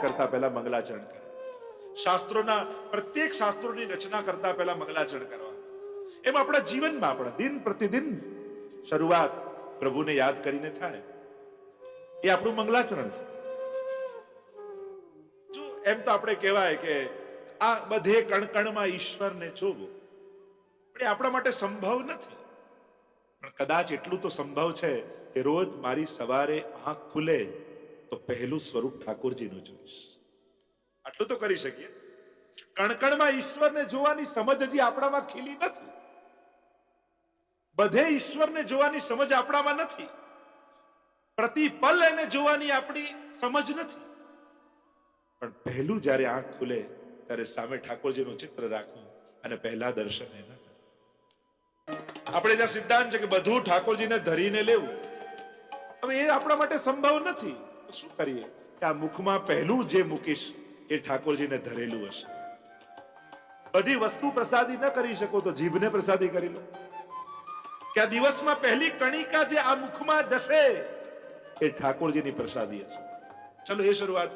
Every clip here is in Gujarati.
કરતા પહેલા મંગલાચરણ કરવા શાસ્ત્રોના પ્રત્યેક શાસ્ત્રોની રચના કરતા પહેલા મંગલાચરણ કરવા. એમ આપણા જીવનમાં આપણા દિન પ્રતિદિન શરૂઆત પ્રભુને યાદ કરીને થાય. એ આપણું મંગલાચરણ છે. જો એમ તો આપણે કહેવાય કે આ બધે કણકણમાં ઈશ્વરને જોવો. પણ એ આપણા માટે સંભવ નથી. પણ કદાચ એટલું તો સંભવ છે કે રોજ મારી સવારે આંખ ખુલે. તો પહેલું સ્વરૂપ ઠાકોરજીનું જોઈશ આટલું તો કરી શકીએ. કણકણમાં ઈશ્વરને જોવાની સમજ હજી આપણામાં ખીલી નથી. બધે ઈશ્વરને જોવાની સમજ આપણામાં નથી. પ્રતિપલ એને જોવાની આપણી સમજ નથી. પણ પહેલું જ્યારે આંખ ખુલે, ત્યારે સામે ઠાકોરજીનું ચિત્ર રાખવું અને પહેલા દર્શન એના આપણે જ્યાં સિદ્ધાંત છે કે બધું ઠાકોરજીને ધરીને લેવું, હવે એ આપણા માટે સંભવ નથી. શું કરીએ કે આ મુખમાં પહેલું જે મૂકીશ એ ઠાકોરજીને ધરેલું હશે. બધી વસ્તુ પ્રસાદી ન કરી શકો તો જીભને પ્રસાદી કરી લો. કે આ દિવસમાં પહેલી કણિકા જે આ મુખમાં જશે એ ઠાકોરજીની પ્રસાદી હશે. ચલો એ શરૂઆત.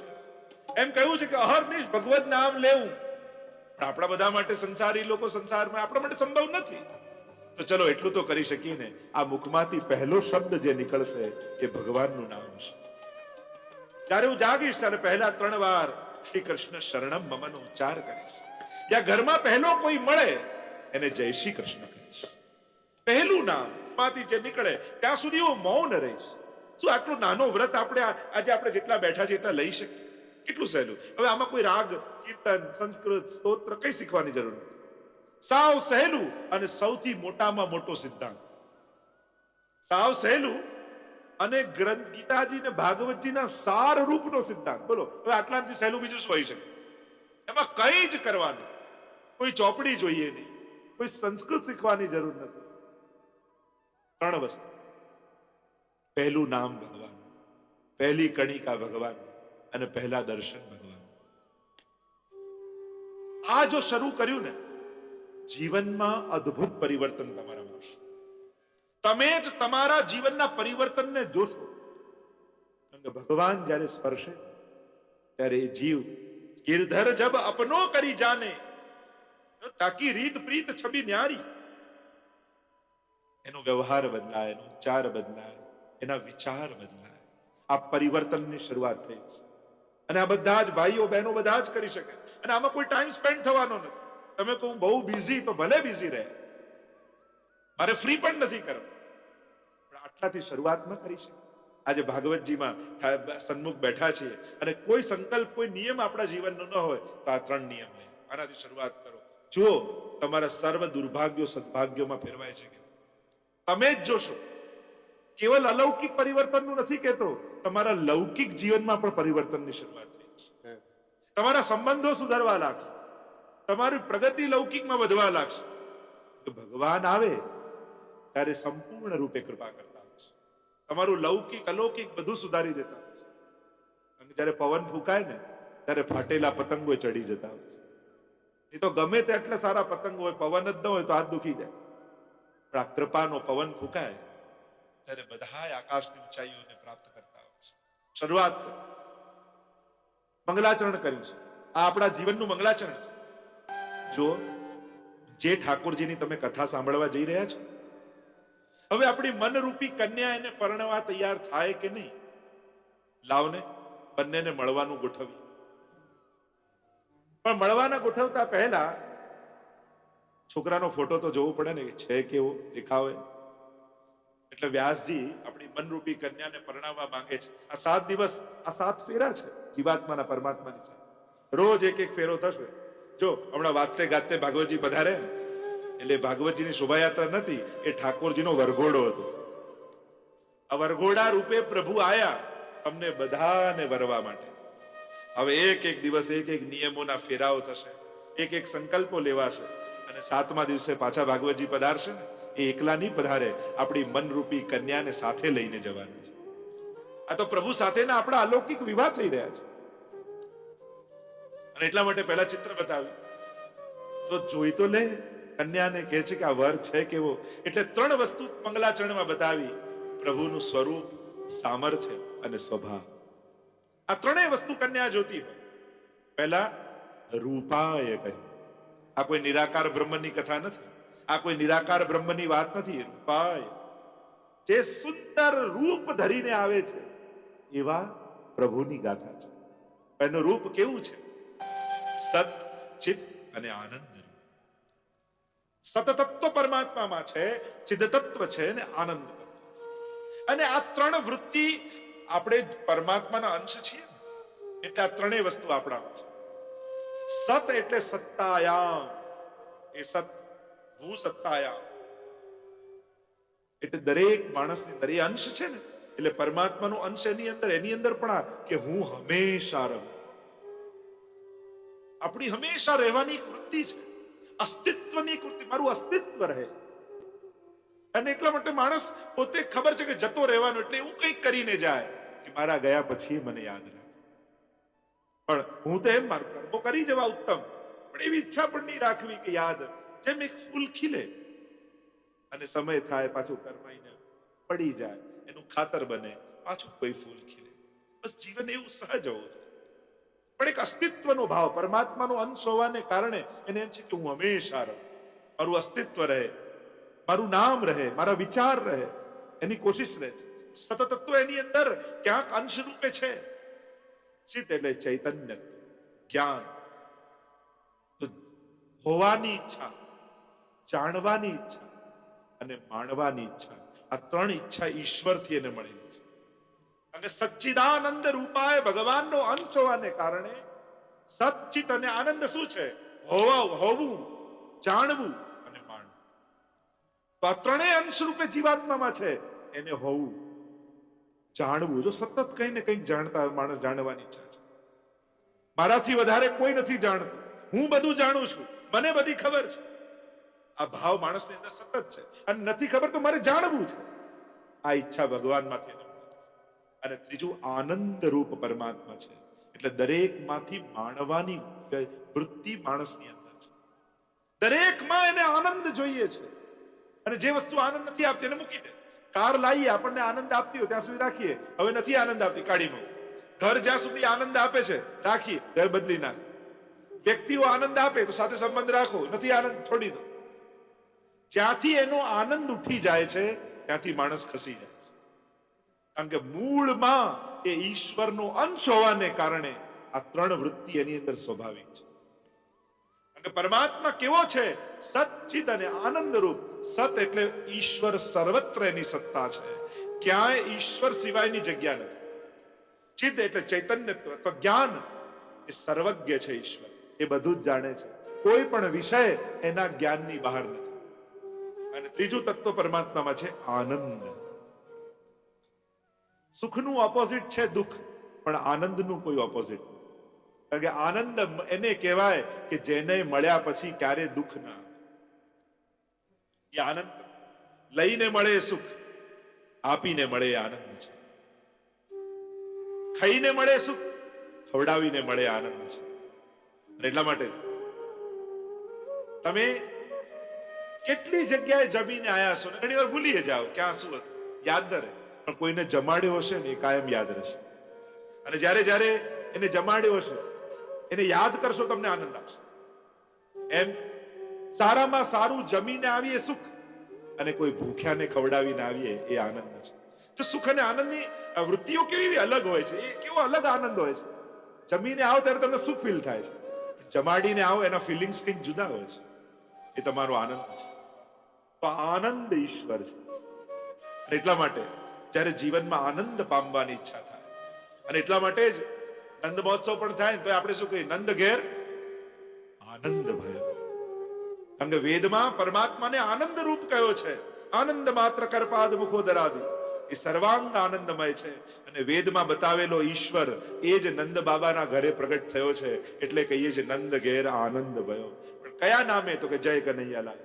એમ કહ્યું છે કે અહર્નિશ ભગવત નામ લેવું. પણ આપણા બધા માટે સંસારી લોકો સંસારમાં આપણા માટે સંભવ નથી. તો ચલો એટલું તો કરી શકીએ ને. આ મુખમાંથી પહેલો શબ્દ જે નીકળશે એ ભગવાનનું નામ હશે. જ્યારે હું જાગીશ ત્યારે પહેલા ત્રણ વાર શ્રી કૃષ્ણ શરણમ મમનો ઉચ્ચાર કરીશ. ત્યાં ઘરમાં પહેલો કોઈ મળે, એને જય શ્રી કૃષ્ણ કહીશ પહેલું નામમાંથી જે નીકળે, ત્યાં સુધી હું મૌન રહીશ. શું આટલું નાનો વ્રત આપણે આજે આપણે જેટલા બેઠા છે એટલા લઈ શકીએ? કેટલું સહેલું? હવે આમાં કોઈ રાગ, કીર્તન, સંસ્કૃત, સ્તોત્ર કઈ શીખવાની જરૂર નથી. સાવ સહેલું અને સૌથી મોટામાં મોટો સિદ્ધાંત. સાવ સહેલું અને ગ્રંથ ગીતાજી ને ભાગવતજીના સાર રૂપનો સિદ્ધાંત. બોલો, હવે આટલાથી સહેલું બીજું હોઈ શકે? એમાં કંઈ જ કરવાનું, કોઈ ચોપડી જોઈએ નહીં, કોઈ સંસ્કૃત શીખવાની જરૂર નથી. ત્રણ વસ્તુ. પહેલું નામ ભગવાન, પહેલી કણિકા ભગવાન અને પહેલા દર્શન ભગવાન. આ જો શરૂ કર્યું ને, જીવનમાં અદ્ભુત પરિવર્તન આવશે તમે જ તમારા જીવનના પરિવર્તનને જોશો. કે ભગવાન જ્યારે સ્પર્શે, ત્યારે એ જીવ ગિરધર જબ અપનો કરી જાને તાકી રીત પ્રીત છબી ન્યારી. એનો વ્યવહાર બદલાય, એનો ઉચ્ચાર બદલાય, એના વિચાર બદલાય. આ પરિવર્તનની શરૂઆત થઈ. અને આ બધા જ ભાઈઓ, બહેનો બધા જ કરી શકે. અને આમાં કોઈ ટાઈમ સ્પેન્ડ થવાનો નથી. તમે કહું બહુ બિઝી તો ભલે બિઝી રહે. મારે ફ્રી પણ નથી કરવું. પણ આટલાથી શરૂઆત ન કરી શકે આજે ભાગવતજીમાં સન્મુખ બેઠા છીએ અને કોઈ સંકલ્પ કોઈ નિયમ આપણા જીવનનો ન હોય તો આ ત્રણ નિયમ લે. આનાથી શરૂઆત કરો. જુઓ તમારા સર્વ દુર્ભાગ્યો સદભાગ્યોમાં ફેરવાય છે કે તમે જ જોશો. કેવલ અલૌકિક પરિવર્તનનું નથી કહેતો. તમારા લૌકિક જીવનમાં પણ પરિવર્તનની શરૂઆત થઈ છે. તમારા સંબંધો સુધારવા લાગશે. તમારી પ્રગતિ લૌકિકમાં વધવા લાગશે. ભગવાન આવે. ત્યારે સંપૂર્ણ રૂપે કૃપા કરતા હશે તમારું લૌકિક, અલૌકિક બધું સુધારી દેતા હશે અને જ્યારે પવન ફૂંકાય ને, ત્યારે ફાટેલા પતંગો ચડી જતા હોય છે. એ તો ગમે તેટલા સારા પતંગો હોય, પવન જ ન હોય તો હાથ દુખી જાય. પણ આ કૃપાનો પવન ફૂંકાય, ત્યારે બધા આકાશની ઊંચાઈઓને પ્રાપ્ત કરતા હોય છે. શરૂઆત મંગલાચરણ કર્યું છે. આ આપણા જીવનનું મંગલાચરણ છે. જો જે ઠાકોરજીની તમે કથા સાંભળવા જઈ રહ્યા છો હવે આપણી મનરૂપી કન્યા એને પરણવા તૈયાર થાય કે નહીં? લાવને બંનેને મળવાનું ગોઠવી પણ મળવાના ગોઠવતા પહેલા છોકરાનો ફોટો તો જોવો પડે ને છે કેવો દેખાવે? એટલે વ્યાસજી આપણી મનરૂપી કન્યાને પરણાવવા માંગે છે. આ સાત દિવસ આ સાત ફેરા છે જીવાત્માના પરમાત્માની સાથે. રોજ એક એક ફેરો થશે. જો હમણાં વાતે ગાતે ભાગવતજી પધારે ને, એટલે ભાગવતજીની શોભાયાત્રા નથી એ ઠાકોરજીનો વરઘોડો હતો. આ વરઘોડા રૂપે પ્રભુ આયા તમને બધાને વરવા માટે. હવે એક એક દિવસ એક એક નિયમોના ફેરાઓ થશે, એક એક સંકલ્પો લેવાશે અને સાતમા દિવસે પાછા ભાગવતજી પધારશે ને, એ એકલા નહીં પધારે, આપણી મનરૂપી કન્યાને સાથે લઈને જવાનું છે. આ તો પ્રભુ સાથેના આપણા અલૌકિક વિવાહ થઈ રહ્યા છે. અને એટલા માટે પહેલા ચિત્ર બતાવ્યું. તો જોઈ તો લે કન્યાને કહે છે કે આ વર છે કેવો? એટલે ત્રણ વસ્તુ મંગલાચરણમાં બતાવી. પ્રભુનું સ્વરૂપ, સામર્થ્ય અને સ્વભાવ. આ ત્રણેય વસ્તુ કન્યા જોતી પહેલા રૂપાય કહ્યું આ કોઈ નિરાકાર બ્રહ્મની કથા નથી. આ કોઈ નિરાકાર બ્રહ્મની વાત નથી. રૂપાય. જે સુંદર રૂપ ધરીને આવે છે, એવા પ્રભુની ગાથા છે. એનું રૂપ કેવું છે? સત, ચિત્ત અને આનંદ. સતતત્વ પરમાત્મામાં છે ચિદતત્વ છે અને આનંદ. અને આ ત્રણ વૃત્તિ આપણે પરમાત્માના અંશ છીએ. એટલે આ ત્રણેય વસ્તુ આપણા સત એટલે સત્તાયામ. એ સત ભૂ સત્તાયામ. એટલે દરેક માણસની દરેક અંશ છે ને, એટલે પરમાત્માનો અંશ એની અંદર એની અંદર પણ આ કે હું હંમેશા રહું. આપણી હંમેશા રહેવાની વૃત્તિ છે. અસ્તિત્વની કૃતિ, મારું અસ્તિત્વ રહે. અને એટલા માટે માણસ પોતે ખબર છે કે જતો રહેવાનો, એટલે એવું કંઈક કરીને જાય કે મારા ગયા પછી મને યાદ રાખે. પણ હું તો એમ મારું કર્મો કરી જવા ઉત્તમ, પણ એવી ઈચ્છા પણ નહીં રાખવી કે યાદ. જેમ એક ફૂલ ખીલે, અને સમય થાય, પાછું કરમાઈને પડી જાય, એનું ખાતર બને, પાછું કોઈ ફૂલ ખીલે. બસ જીવન એવું સહજ હોવું પણ એક અસ્તિત્વનો ભાવ, પરમાત્માનો અંશ હોવાને કારણે એને એમ છે કે હું હંમેશા રહું. મારું અસ્તિત્વ રહે, મારું નામ રહે, મારા વિચાર રહે, એની કોશિશ રહે છે. સતતત્વ એની અંદર ક્યાંક અંશ રૂપે છે. ચિત્ત એટલે ચૈતન્ય, જ્ઞાન. હોવાની ઈચ્છા, જાણવાની ઈચ્છા અને માણવાની ઈચ્છા, આ ત્રણ ઈચ્છા ઈશ્વરથી એને મળેલી છે. અને સચ્ચિદાનંદ રૂપાય ભગવાનનો અંશ હોવાને કારણે સચ્ચિત અને આનંદ શું છે? હોવા હોવું, જાણવું અને માણવું. તો આ ત્રણેય અંશ રૂપે જીવાત્મામાં છે, એને હોવું, જાણવું. જો સતત કંઈ ને કંઈક જાણતા માણસ જાણવાની ઈચ્છા છે. મારાથી વધારે કોઈ નથી જાણતું. હું બધું જાણું છું. મને બધી ખબર છે. આ ભાવ માણસની અંદર સતત છે. અને નથી ખબર તો મારે જાણવું છે. આ ઈચ્છા ભગવાનમાંથી. અને ત્રીજું આનંદ રૂપ પરમાત્મા છે. એટલે દરેકમાંથી માણવાની વૃત્તિ માણસની અંદર છે. દરેકમાં એને આનંદ જોઈએ છે. અને જે વસ્તુ આનંદ નથી આપતી એને મૂકી દે. કાર લાવીએ આપણને આનંદ આપતી હોય, ત્યાં સુધી રાખીએ. હવે નથી આનંદ આપતી કાઢીમાં ઘર જ્યાં સુધી આનંદ આપે છે, રાખીએ, ઘર બદલી નાખ. વ્યક્તિઓ આનંદ આપે તો સાથે સંબંધ રાખો, નથી આનંદ છોડી દો. જ્યાંથી એનો આનંદ ઉઠી જાય છે, ત્યાંથી માણસ ખસી જાય. કારણ કે મૂળમાં એ ઈશ્વરનો અંશ હોવાને કારણે આ ત્રણ વૃત્તિ એની અંદર સ્વાભાવિક છે. કારણ કે પરમાત્મા કેવો છે? સચ્ચિત અને આનંદ રૂપ સત એટલે ઈશ્વર સર્વત્ર એની સત્તા છે. ક્યાંય ઈશ્વર સિવાયની જગ્યા નથી. ચિત્ત એટલે ચૈતન્યત્વ તો જ્ઞાન. એ સર્વજ્ઞ છે ઈશ્વર. એ બધું જ જાણે છે. કોઈ પણ વિષય એના જ્ઞાનની બહાર નથી. અને ત્રીજું તત્વ પરમાત્મામાં છે આનંદ. સુખનું ઓપોઝિટ છે દુઃખ, પણ આનંદનું કોઈ ઓપોઝિટ કારણ કે આનંદ એને કહેવાય કે જેને મળ્યા પછી ક્યારે દુઃખ ના એ આનંદ લઈને મળે સુખ, આપીને મળે આનંદ છે. ખાઈને મળે સુખ, ખવડાવીને મળે આનંદ છે. એટલા માટે તમે કેટલી જગ્યાએ જમીને આયા છો? ઘણી વાર ભૂલી જાઓ ક્યાં શું હતું? યાદ ન પણ કોઈને જમાડ્યો હશે ને એ કાયમ યાદ રહેશે. અને જ્યારે જ્યારે એને જમાડ્યો હશે, એને યાદ કરશો તમને આનંદ આવશે. એમ સારામાં સારું જમીને આવીએ સુખ, અને કોઈ ભૂખ્યાને ખવડાવીને આવીએ એ આનંદ છે. તો સુખ અને આનંદની વૃત્તિઓ કેવી અલગ હોય છે? એ કેવો અલગ આનંદ હોય છે? જમીને આવો ત્યારે તમને સુખ ફીલ થાય છે. જમાડીને આવો એના ફિલિંગ્સ કંઈક જુદા હોય છે. એ તમારો આનંદ છે. તો આનંદ ઈશ્વર છે. એટલા માટે જ્યારે જીવનમાં આનંદ પામવાની ઈચ્છા થાય. અને એટલા માટે જ નંદ મહોત્સવ પણ થાય તો આપણે શું કહીએ? નંદ ઘેર આનંદ ભયો. કારણ કે વેદમાં પરમાત્માને આનંદ રૂપ કયો છે? આનંદ માત્ર કરપાદ મુખો દરાદી એ સર્વાંગ આનંદમય છે. અને વેદમાં બતાવેલો ઈશ્વર એ જ નંદ બાબાના ઘરે પ્રગટ થયો છે. એટલે કહીએ છીએ નંદ ઘેર આનંદ ભયો. પણ કયા નામે? તો કે જય કનૈયાલાલ.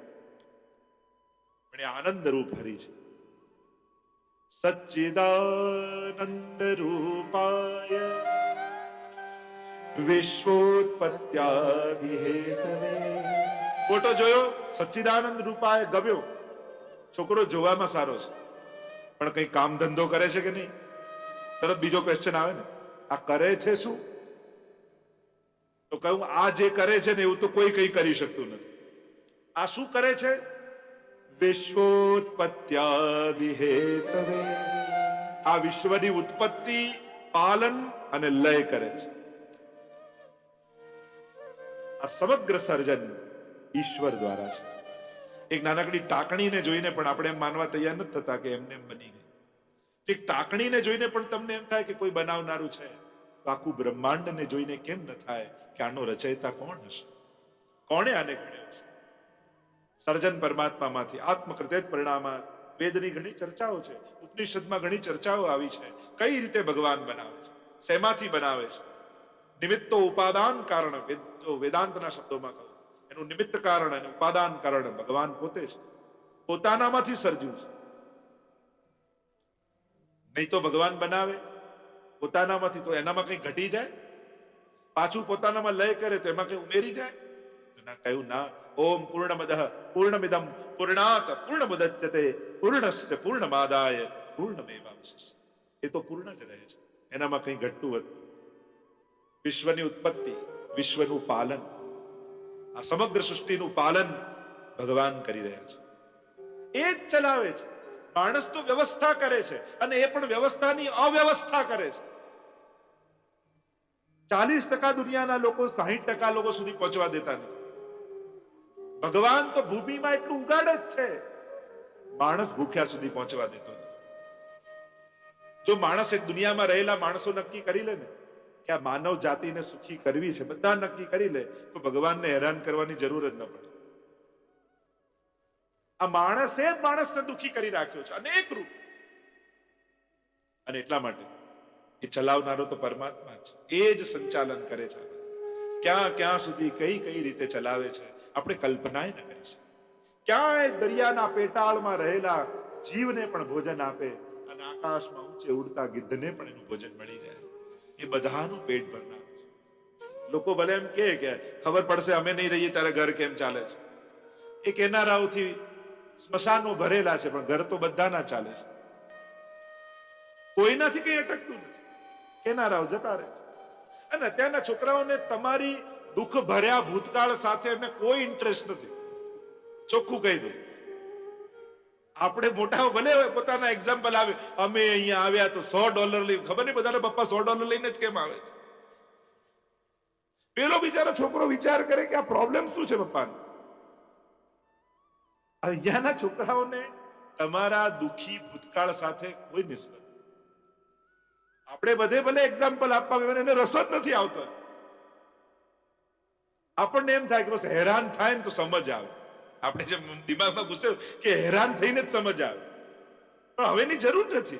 પણ એ આનંદ રૂપ હરી છે. સચ્ચિદાનંદ રૂપાય વિશ્વોત્પત્યાદિ ફોટો જોયો સચ્ચિદાનંદ રૂપાય ગમ્યો છોકરો જોવામાં સારો છે. પણ કઈ કામ ધંધો કરે છે કે નહીં? તરત બીજો ક્વેશ્ચન આવે ને. આ કરે છે શું? તો કહું, આ જે કરે છે ને, એવું તો કોઈ કઈ કરી શકતું નથી. આ શું કરે છે? વિશ્વોત્પત્યાદિ હેતવે આ વિશ્વની ઉત્પત્તિ પાલન અને લય કરે છે. આ સમગ્ર સર્જન ઈશ્વર દ્વારા છે. એક નાનકડી ટાકણીને જોઈને પણ આપણે એમ માનવા તૈયાર નથી થતા કે એમને બની ગઈ. એક ટાકણીને જોઈને પણ તમને એમ થાય કે કોઈ બનાવનારું છે. આખું બ્રહ્માંડને જોઈને કેમ ન થાય કે આનો રચયતા કોણ હશે? કોણે આને ઘડ્યો છે? સર્જન પરમાત્મામાંથી, આત્મકૃતે જ વેદની ઘણી ચર્ચાઓ છે. ઉપનિષદમાં ઘણી ચર્ચાઓ આવી છે. કઈ રીતે ભગવાન બનાવે છે? શેમાંથી બનાવે છે? નિમિત્તો ઉપાદાન કારણ વેદાંતના શબ્દોમાં કહું, એનું નિમિત્ત કારણ અને ઉપાદાન કારણ ભગવાન પોતે છે. પોતાનામાંથી સર્જ્યું છે. નહીં તો ભગવાન બનાવે, પોતાનામાંથી તો એનામાં કઈ ઘટી જાય? પાછું પોતાનામાં લય કરે તો એમાં કઈ ઉમેરી જાય? ના કહ્યું ના ઓમ પૂર્ણમદ પૂર્ણમિદમ પૂર્ણાત પૂર્ણમુદચ્યતે પૂર્ણસ્ય પૂર્ણમાદાય પૂર્ણમેવાવશિષ્ય એ તો પૂર્ણ જ રહે છે એનામાં કંઈ ઘટતું હતું વિશ્વની ઉત્પત્તિ વિશ્વનું પાલન આ સમગ્ર સૃષ્ટિનું પાલન ભગવાન કરી રહ્યા છે એ જ ચલાવે છે માણસ તો વ્યવસ્થા કરે છે અને એ પણ વ્યવસ્થાની અવ્યવસ્થા કરે છે ચાલીસ ટકા દુનિયાના લોકો સાહીઠ ટકા લોકો સુધી પહોંચવા દેતા નથી ભગવાન તો ભૂમિમાં એટલું ઉગાડ જ છે. માણસ ભૂખ્યા સુધી પહોંચવા દેતો જો માણસ એક દુનિયામાં રહેલા માણસો નક્કી કરી લે ને કે આ માનવ જાતિને સુખી કરવી છે, બધા નક્કી કરી લે, તો ભગવાનને હેરાન કરવાની જરૂર જ ન પડે. આ માણસે જ માણસને દુખી કરી રાખ્યો છે, અનેક રૂપ. અને એટલા માટે એ ચલાવનારો તો પરમાત્મા છે, એ જ સંચાલન કરે છે. ક્યાં ક્યાં સુધી કઈ કઈ રીતે ચલાવે છે આપણે કલ્પનાય ન કરી શકીએ. ક્યાંય દરિયાના પેટાળમાં રહેલા જીવને પણ ભોજન આપે અને આકાશમાં ઊંચે ઉડતા ગિદ્ધને પણ એનું ભોજન મળી જાય એ બધાનું પેટ ભરનાર લોકો ભલે એમ કે કે ખબર પડશે અમે નહીં રહીએ ત્યારે ઘર કેમ ચાલે છે? એ કેનારાઓથી સ્મશાનો ભરેલા છે, પણ ઘર તો બધાના ચાલે છે. કોઈનાથી કઈ અટકતું નથી. કેનારાઓ જતા રહે છે. અને અત્યારના છોકરાઓને તમારી દુઃખ ભર્યા ભૂતકાળ સાથે એમને કોઈ ઇન્ટરેસ્ટ નથી. ચોખ્ખું કહી દઉં. આપણે મોટા ભલે પોતાના એક્ઝામ્પલ આવે, અમે અહીંયા આવ્યા તો સો ડોલર લઈ ખબર નહીં બધાને પપ્પા સો ડોલર લઈને જ કેમ આવે છે? પેલો બિચારો છોકરો વિચાર કરે કે આ પ્રોબ્લેમ શું છે પપ્પાનો? અહીંયાના છોકરાઓને તમારા દુખી ભૂતકાળ સાથે કોઈ નિસ્બત આપણે બધે ભલે એક્ઝામ્પલ આપવા એને રસ જ નથી આવતો. આપણને એમ થાય કે બસ હેરાન થાય ને તો સમજ આવે. આપણે જે દિમાગમાં ગુસ્સે કે હેરાન થઈને જ સમજ આવે. પણ હવેની જરૂર નથી.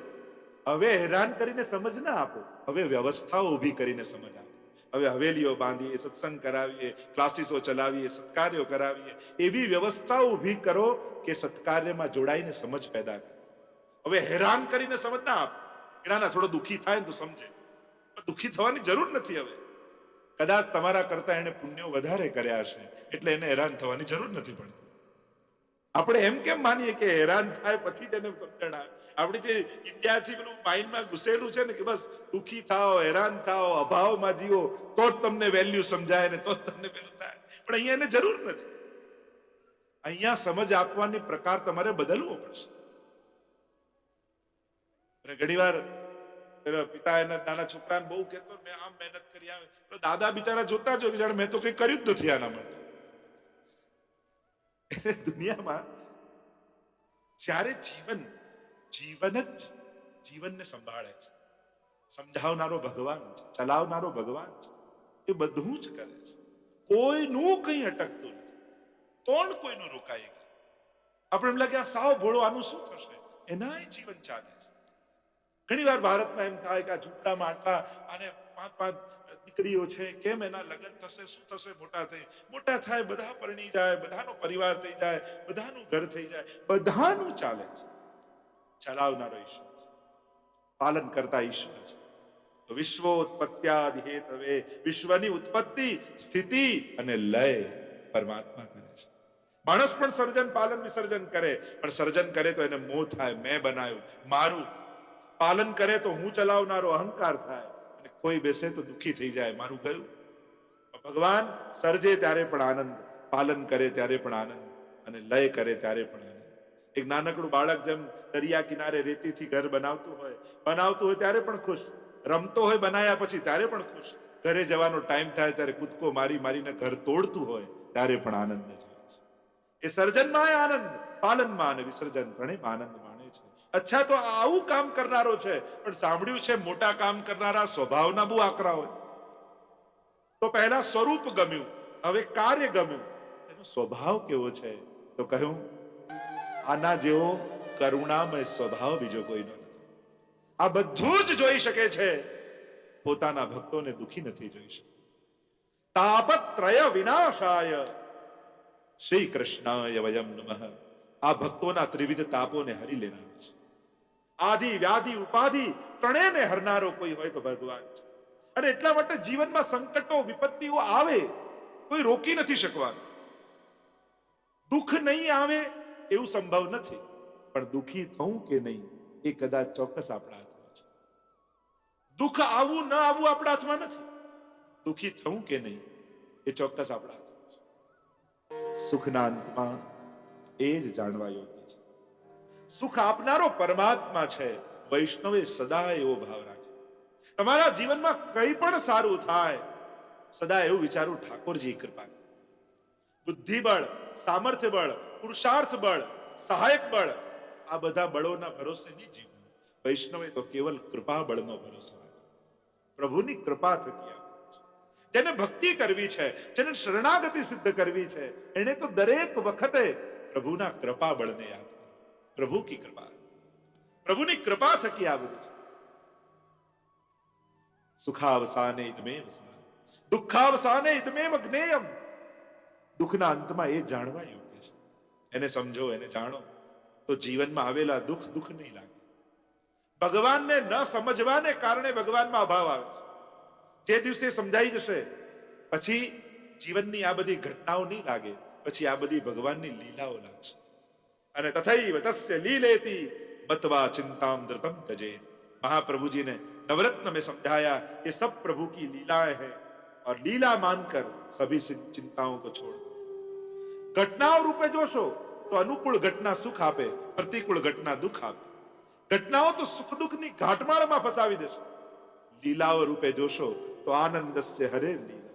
હવે હેરાન કરીને સમજ ના આપો. હવે વ્યવસ્થાઓ ઊભી કરીને સમજ આપો. હવે હવેલીઓ બાંધીએ, સત્સંગ કરાવીએ, ક્લાસીસો ચલાવીએ, સત્કાર્યો કરાવીએ, એવી વ્યવસ્થાઓ ઊભી કરો કે સત્કાર્યમાં જોડાઈને સમજ પેદા કરે. હવે હેરાન કરીને સમજ ના આપો. કે ના ના થોડો દુઃખી થાય ને તો સમજે. દુઃખી થવાની જરૂર નથી હવે. કદાચ તમારા કરતા એને પુણ્યો વધારે કર્યા છે એટલે એને હેરાન થવાની જરૂર નથી પડતી. આપણે એમ કેમ માનીએ કે હેરાન થાય પછી તેને સમજણ આવે આપણી જે ઇન્ડિયાથી પેલું માઇન્ડમાં ઘૂસેલું છે ને કે બસ દુઃખી થાઓ, હેરાન થાઓ, અભાવમાં જીવો, તો જ તમને વેલ્યુ સમજાય ને તો જ તમને પેલું થાય. પણ અહીંયા એને જરૂર નથી. અહીંયા સમજ આપવાની પ્રકાર તમારે બદલવો પડશે. ઘણીવાર પિતા એના નાના છોકરાને બહુ કહેતો, મેં આમ મહેનત કરી આવે તો દાદા બિચારા જોતા જો જાણે મેં તો કઈ કર્યું જ નથી આના માટે. દુનિયામાં જ્યારે જીવન જીવન જ જીવનને સંભાળે છે. સમજાવનારો ભગવાન છે, ચલાવનારો ભગવાન છે, એ બધું જ કરે છે. કોઈનું કંઈ અટકતું નથી. કોણ કોઈનું રોકાઈ ગયું? આપણે એમ લાગે, આ સાવ ભોળો, આનું શું થશે? એના જીવન ચાલે. છે ઘણી વાર ભારતમાં એમ થાય કે આ ઝૂંપડામાં આટલા અને પાંચ પાંચ દીકરીઓ છે, કેમ એના લગ્ન થશે, શું થશે, મોટા થઈ, મોટા થાય, બધા પરણી જાય, બધાનો પરિવાર થઈ જાય, બધાનું ઘર થઈ જાય, બધાનું ચાલે છે. ચલાવનારો ઈશ્વર છે. પાલન કરતા ઈશ્વર છે. તો વિશ્વોત્પત્યાદિ હેતવે, વિશ્વની ઉત્પત્તિ, સ્થિતિ અને લય પરમાત્મા કરે છે. માણસ પણ સર્જન, પાલન વિસર્જન કરે, પણ સર્જન કરે તો એને મોહ થાય, મેં બનાવ્યું, મારું પાલન કરે તો હું ચલાવનારો અહંકાર થાય અને કોઈ બેસે તો દુઃખી થઈ જાય. મારું કયું ભગવાન સર્જે ત્યારે પણ આનંદ, પાલન કરે ત્યારે પણ આનંદ અને લય કરે ત્યારે પણ આનંદ. એક નાનકડું બાળક જેમ દરિયા કિનારે રેતીથી ઘર બનાવતું હોય બનાવતું હોય ત્યારે પણ ખુશ. રમતો હોય બનાવ્યા પછી ત્યારે પણ ખુશ. ઘરે જવાનો ટાઈમ થાય ત્યારે કૂદકો મારી મારીને ઘર તોડતું હોય ત્યારે પણ આનંદ એ સર્જનમાં આનંદ, પાલનમાં અને વિસર્જન ત્રણેય આનંદ માણે છે. અચ્છા, તો આવું કામ કરનારો છે. પણ સાંભળ્યું છે, મોટા કામ કરનારા સ્વભાવના બહુ આકરા હોય. તો પહેલા સ્વરૂપ ગમ્યું, હવે કાર્ય ગમ્યું. એનો સ્વભાવ કેવો છે? તો કહ્યું, આના જેવો કરુણામય સ્વભાવ બીજો કોઈનો નથી. આ બધું જ જોઈ શકે છે. પોતાના ભક્તોને દુખી નથી જોઈ શકતા તાપત્રય વિનાશાય. શ્રી કૃષ્ણાય વયમ નમઃ. આ ભક્તોના ત્રિવિધ તાપોને હરી લેનારો છે. આદિ, વ્યાધિ, ઉપાધિ ત્રણેયને હરનારો કોઈ હોય તો ભગવાન છે. અને એટલા માટે જીવનમાં સંકટો, વિપત્તિઓ આવે, કોઈ રોકી નથી શકવાનું. દુઃખ નહીં આવે એવું સંભવ નથી, પણ દુઃખી થવું કે નહીં એ કદાચ ચોક્કસ આપણા હાથમાં છે. દુઃખ આવવું ન આવવું આપણા હાથમાં નથી. દુઃખી થવું કે નહીં એ ચોક્કસ આપણા હાથમાં છે. સુખના અંતમાં એ જ જાણવા યોગ્ય છે. સુખ આપનારો પરમાત્મા છે, વૈષ્ણવે સદા એવો ભાવ રાખે. તમારા જીવનમાં કંઈ પણ સારું થાય, સદા એવું વિચારું ઠાકોરજી કૃપા બુદ્ધિબળ બુદ્ધિ બળ સામર્થ્ય બળ પુરુષાર્થ બળ સહાયક બળ આ બધા બળોના ભરોસે નહીં જીવવું. વૈષ્ણવે તો કેવલ કૃપા બળનો ભરોસો પ્રભુની કૃપા થકી જેને ભક્તિ કરવી છે, જેને શરણાગતિ સિદ્ધ કરવી છે, એને તો દરેક વખતે પ્રભુના કૃપા બળને યાદ પ્રભુ કી કૃપા. પ્રભુની કૃપા થકી આવું છે. સુખાવસાને ઇદમેવ દુઃખાવસાને ઇદમેવ જ્ઞેયમ દુઃખના અંતમાં એ જાણવા યોગ્ય છે. એને સમજો, એને જાણો. તો જીવનમાં આવેલા દુઃખ દુઃખ નહીં લાગે. ભગવાનને ન સમજવાને કારણે ભગવાનમાં અભાવ આવે છે. જે દિવસે સમજાઈ જશે, પછી જીવનની આ બધી ઘટનાઓ નહીં લાગે. પછી આ બધી ભગવાનની લીલાઓ લાગશે. અને તથૈવ તસ્ય લીલેતી બતવા ચિંતામ દ્રતમ તજે. મહાપ્રભુજીને नवरत्न में समझाया ये सब प्रभु की लीलाएं हैं और लीला मानकर सभी चिंताओं को छोड़ ઘટનાઓ રૂપે જોશો તો અનુકૂળ ઘટના સુખ આપે, પ્રતિકૂળ ઘટના દુઃખ આપે. ઘટનાઓ તો સુખ દુઃખની ઘાટમાળમાં ફસાવી દેશે. લીલાઓ રૂપે જોશો તો આનંદસ્ય હરે લીલા.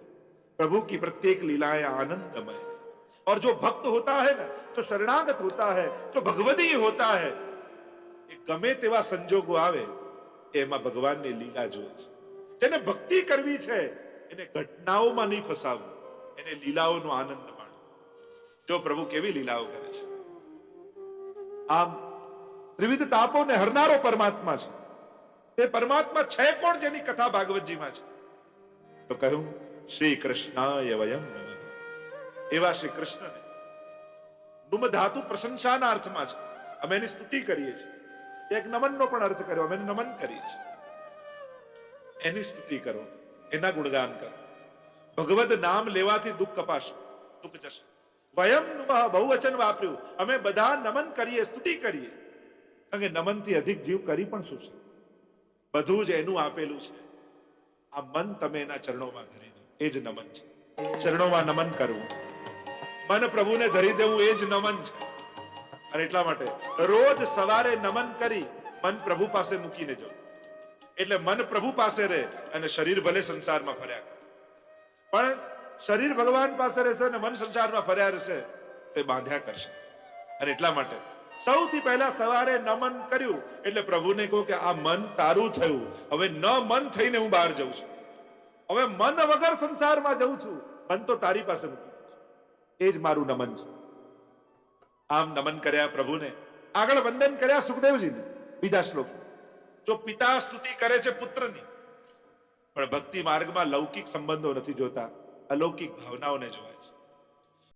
પ્રભુ કી પ્રત્યેક લીલાએ આનંદમય. और जो भक्त होता है ना जो शरणागत होता है जो भगवदीय होता है એ ગમે તેવા સંજોગો આવે એમાં ભગવાનની લીલા જોવે છે જેને ભક્તિ કરવી છે એને ઘટનાઓમાં નહીં ફસાવવું એને લીલાઓનો આનંદ માણવો જો પ્રભુ કેવી લીલાઓ કરે છે આમ ત્રિવિધ તાપોને હરનારો પરમાત્મા છે તે પરમાત્મા છે કોણ જેની કથા ભાગવતજીમાં છે તો કહ્યું શ્રી કૃષ્ણાય વયમ નમઃ એવા શ્રી કૃષ્ણને. નુમ ધાતુ પ્રશંસાના અર્થમાં છે. અમે એની સ્તુતિ કરીએ છીએ. એક નમનનો પણ અર્થ કર્યો. અમે નમન કરીએ છીએ. એની સ્તુતિ કરો. એના ગુણગાન કરો. ભગવદ નામ લેવાથી દુઃખ કપાશે. દુઃખ જશે. વયમ નુમઃ બહુવચન વાપર્યું અમે બધા નમન કરીએ, સ્તુતિ કરીએ. કારણ નમનથી અધિક જીવ કરી પણ શું છે? બધું જ એનું આપેલું છે. આ મન તમે એના ચરણોમાં ધરી દો. એ જ નમન છે. ચરણોમાં નમન કરવું. મન પ્રભુને ધરી દેવું એ જ નમન છે. અને એટલા માટે રોજ સવારે નમન કરી મન પ્રભુ પાસે મૂકીને જવું એટલે મન પ્રભુ પાસે રહે અને શરીર ભલે સંસારમાં ફર્યા. પણ શરીર ભગવાન પાસે રહેશે અને મન સંસારમાં ફર્યા રહેશે, તે બાંધ્યા કરશે. અને એટલા માટે સૌથી પહેલા સવારે નમન કર્યું, એટલે પ્રભુને કહું કે આ મન તારું થયું. હવે ન મન થઈને હું બહાર જઉં છું. હવે મન વગર સંસારમાં જઉં છું. મન તો તારી પાસે. એ જ મારું નમન છે. આમ નમન કર્યા પ્રભુને, આગળ વંદન કર્યા સુખદેવજીને, બીજા શ્લોક. જો પિતા સ્તુતિ કરે છે પુત્રની, પણ ભક્તિ માર્ગમાં લૌકિક સંબંધો નથી જોતા, અલૌકિક ભાવનાઓને જોવાય છે.